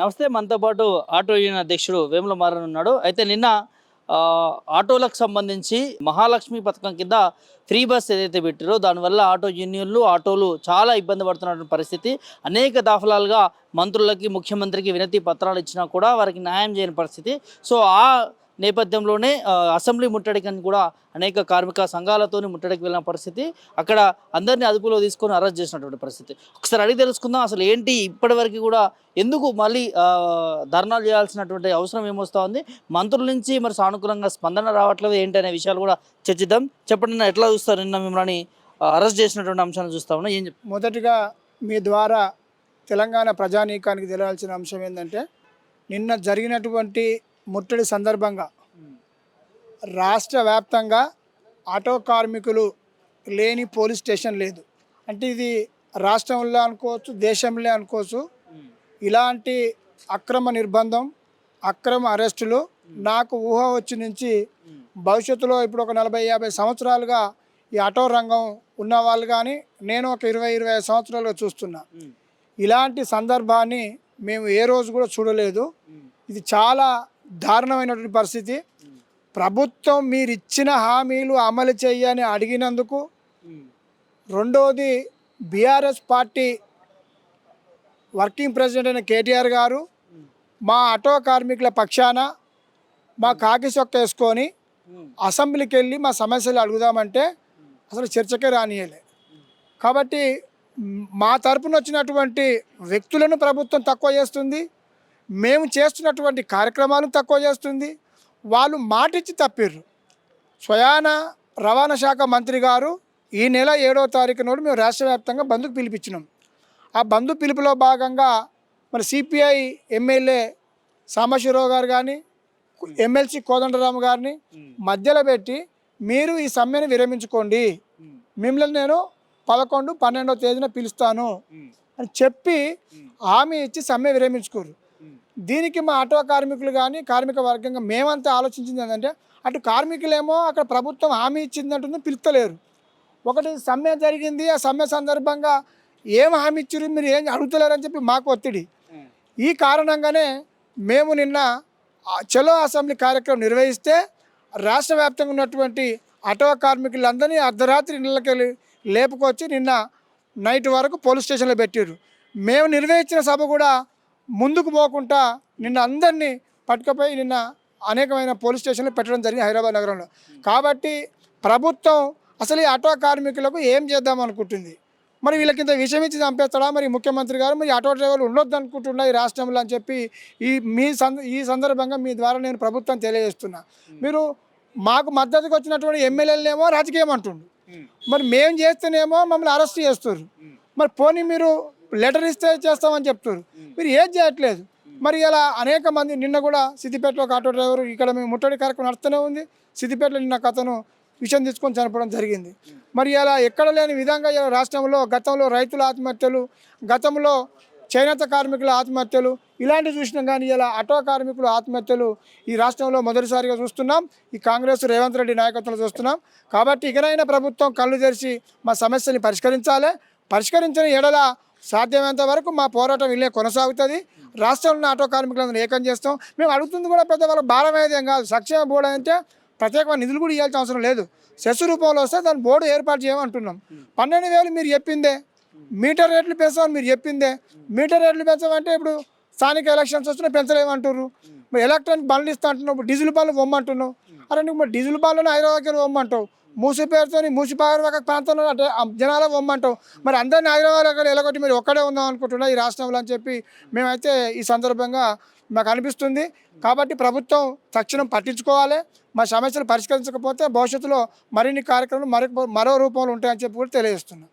నమస్తే మనతో పాటు ఆటో యూనియన్ అధ్యక్షుడు వేముల మారన్ ఉన్నాడు. అయితే నిన్న ఆటోలకు సంబంధించి మహాలక్ష్మి పథకం కింద ఫ్రీ బస్ ఏదైతే పెట్టారో దానివల్ల ఆటో యూనియన్లు ఆటోలు చాలా ఇబ్బంది పడుతున్నటువంటి పరిస్థితి. అనేక దాఫలాలుగా మంత్రులకి ముఖ్యమంత్రికి వినతి పత్రాలు ఇచ్చినా కూడా వారికి న్యాయం చేయని పరిస్థితి. సో ఆ నేపథ్యంలోనే అసెంబ్లీ ముట్టడికని కూడా అనేక కార్మిక సంఘాలతోని ముట్టడికి వెళ్ళిన పరిస్థితి అక్కడ అందరినీ అదుపులో తీసుకొని అరెస్ట్ చేసినటువంటి పరిస్థితి. ఒకసారి అడిగి తెలుసుకుందాం అసలు ఏంటి ఇప్పటివరకు కూడా ఎందుకు మళ్ళీ ధర్నాలు చేయాల్సినటువంటి అవసరం ఏమొస్తా ఉంది మంత్రుల నుంచి మరి సానుకూలంగా స్పందన రావట్లేదు? ఏంటి అనే విషయాలు కూడా చర్చిద్దాం. చెప్పండి నిన్న ఎట్లా చూస్తారు నిన్న మిమ్మల్ని అరెస్ట్ చేసినటువంటి అంశాలను చూస్తా ఉన్నా? ఏం మొదటిగా మీ ద్వారా తెలంగాణ ప్రజానీకానికి తెలియాల్సిన అంశం ఏంటంటే నిన్న జరిగినటువంటి ముట్టడి సందర్భంగా రాష్ట్ర వ్యాప్తంగా ఆటో కార్మికులు లేని పోలీస్ స్టేషన్ లేదు. అంటే ఇది రాష్ట్రంలో అనుకోవచ్చు దేశంలో అనుకోవచ్చు. ఇలాంటి అక్రమ నిర్బంధం అక్రమ అరెస్టులు నాకు ఊహ వచ్చి నుంచి భవిష్యత్తులో ఇప్పుడు ఒక నలభై యాభై సంవత్సరాలుగా ఈ ఆటో రంగం ఉన్న వాళ్ళు కానీ నేను ఒక ఇరవై ఇరవై ఐదు సంవత్సరాలుగా చూస్తున్నా. ఇలాంటి సందర్భాన్ని మేము ఏ రోజు కూడా చూడలేదు. ఇది చాలా దారుణమైనటువంటి పరిస్థితి. ప్రభుత్వం మీరు ఇచ్చిన హామీలు అమలు చేయని అడిగినందుకు రెండవది బీఆర్ఎస్ పార్టీ వర్కింగ్ ప్రెసిడెంట్ అయిన కేటీఆర్ గారు మా ఆటో కార్మికుల పక్షాన మా కాకి చొక్క వేసుకొని అసెంబ్లీకి వెళ్ళి మా సమస్యలు అడుగుదామంటే అసలు చర్చకే రానియలే. కాబట్టి మా తరపున వచ్చినటువంటి వ్యక్తులను ప్రభుత్వం తక్కువ చేస్తుంది. మేము చేస్తున్నటువంటి కార్యక్రమాలు తక్కువ చేస్తుంది. వాళ్ళు మాటిచ్చి తప్పిర్రు. స్వయాన రవాణా శాఖ మంత్రి గారు ఈ నెల ఏడవ తారీఖు నాడు మేము రాష్ట్ర వ్యాప్తంగా బంధుకు పిలిపించినాం. ఆ బంధు పిలుపులో భాగంగా మరి సిపిఐ ఎమ్మెల్యే సాంబశివరావు గారు కానీ ఎమ్మెల్సీ కోదండరాము గారిని మధ్యలో పెట్టి మీరు ఈ సమ్మెను విరమించుకోండి. మిమ్మల్ని నేను పదకొండు పన్నెండవ తేదీన పిలుస్తాను అని చెప్పి హామీ ఇచ్చి సమ్మె విరమించుకోరు. దీనికి మా ఆటో కార్మికులు కానీ కార్మిక వర్గంగా మేమంతా ఆలోచించింది ఏంటంటే అటు కార్మికులేమో అక్కడ ప్రభుత్వం హామీ ఇచ్చిందంటుంది పిలుస్తలేరు. ఒకటి సమ్మె జరిగింది ఆ సమ్మె సందర్భంగా ఏం హామీ ఇచ్చారు మీరు ఏం అడుగుతలేరు అని చెప్పి మాకు ఒత్తిడి. ఈ కారణంగానే మేము నిన్న చలో అసెంబ్లీ కార్యక్రమం నిర్వహిస్తే రాష్ట్ర వ్యాప్తంగా ఉన్నటువంటి ఆటో కార్మికులందరినీ అర్ధరాత్రి ఇళ్ళకెళ్ళి లేపుకొచ్చి నిన్న నైట్ వరకు పోలీస్ స్టేషన్లో పెట్టారు మేము నిర్వహించిన సభ కూడా ముందుకు పోకుండా నిన్న అందరినీ పట్టుకుపోయి నిన్న అనేకమైన పోలీస్ స్టేషన్లు పెట్టడం జరిగింది హైదరాబాద్ నగరంలో. కాబట్టి ప్రభుత్వం అసలు ఈ ఆటో కార్మికులకు ఏం చేద్దాం అనుకుంటుంది? మరి వీళ్ళకి ఇంత విషయం ఇచ్చి చంపేస్తాడా? మరి ముఖ్యమంత్రి గారు మరి ఆటో డ్రైవర్లు ఉండొద్దు అనుకుంటున్నా ఈ రాష్ట్రంలో అని చెప్పి ఈ మీ సంద ఈ సందర్భంగా మీ ద్వారా నేను ప్రభుత్వం తెలియజేస్తున్నా. మీరు మాకు మద్దతుకు వచ్చినటువంటి ఎమ్మెల్యేలనేమో రాజకీయం అంటుండు మరి మేము చేస్తేనేమో మమ్మల్ని అరెస్ట్ చేస్తారు మరి పోనీ మీరు లెటర్ ఇస్తే చేస్తామని చెప్తారు మీరు ఏది చేయట్లేదు. మరి ఇలా అనేక మంది నిన్న కూడా సిద్దిపేటలో ఒక ఆటో డ్రైవర్ ఇక్కడ మేము ముట్టడి కార్యక్రమం నడుస్తూనే ఉంది. సిద్దిపేటలో నిన్న అతను విషయం తీసుకొని చనిపోవడం జరిగింది. మరి ఇలా ఎక్కడ లేని విధంగా ఇలా రాష్ట్రంలో గతంలో రైతుల ఆత్మహత్యలు గతంలో చేనేత కార్మికుల ఆత్మహత్యలు ఇలాంటివి చూసినాం కానీ ఇలా ఆటో కార్మికుల ఆత్మహత్యలు ఈ రాష్ట్రంలో మొదటిసారిగా చూస్తున్నాం. ఈ కాంగ్రెస్ రేవంత్ రెడ్డి నాయకత్వంలో చూస్తున్నాం. కాబట్టి ఇకనైనా ప్రభుత్వం కళ్ళు తెరిచి మా సమస్యని పరిష్కరించాలి. పరిష్కరించిన ఎడల సాధ్యమైనంత వరకు మా పోరాటం ఇల్లే కొనసాగుతుంది. రాష్ట్రంలో ఉన్న ఆటో కార్మికులందరూ ఏకం చేస్తాం. మేము అడుగుతుంది కూడా పెద్ద వాళ్ళ భారం అనేది ఏం కాదు. సంక్షేమ బోర్డు అంటే ప్రత్యేకమైన నిధులు కూడా ఇవ్వాల్సిన అవసరం లేదు. సెస్ రూపంలో వస్తే దాని బోర్డు ఏర్పాటు చేయమంటున్నాం పన్నెండు వేలు మీరు చెప్పిందే. మీటర్ రేట్లు పెంచామని మీరు చెప్పిందే. మీటర్ రేట్లు పెంచమంటే ఇప్పుడు స్థానిక ఎలక్షన్స్ వస్తున్నాయి పెంచలేమంటారు ఎలక్ట్రానిక్ బండ్లు ఇస్తా అంటున్నావు డీజిల్ బండ్లు పొమ్మంటున్నావు అరే నువ్వు డీజిల్ బాల్లోనే హైదరాబాద్కి పొమ్మంటావు మూసి పేరుతోని మూసి ఒక ప్రాంతంలో అంటే జనాలు పొమ్మంటావు. మరి అందరిని హైదరాబాద్ అక్కడ ఎలాగొట్టి మీరు ఒక్కడే ఉందాం అనుకుంటున్నా ఈ రాష్ట్రంలో అని చెప్పి మేమైతే ఈ సందర్భంగా మాకు అనిపిస్తుంది. కాబట్టి ప్రభుత్వం తక్షణం పట్టించుకోవాలి. మా సమస్యలు పరిష్కరించకపోతే భవిష్యత్తులో మరిన్ని కార్యక్రమాలు మరొక మరో రూపంలో ఉంటాయని చెప్పి కూడా తెలియజేస్తున్నాం.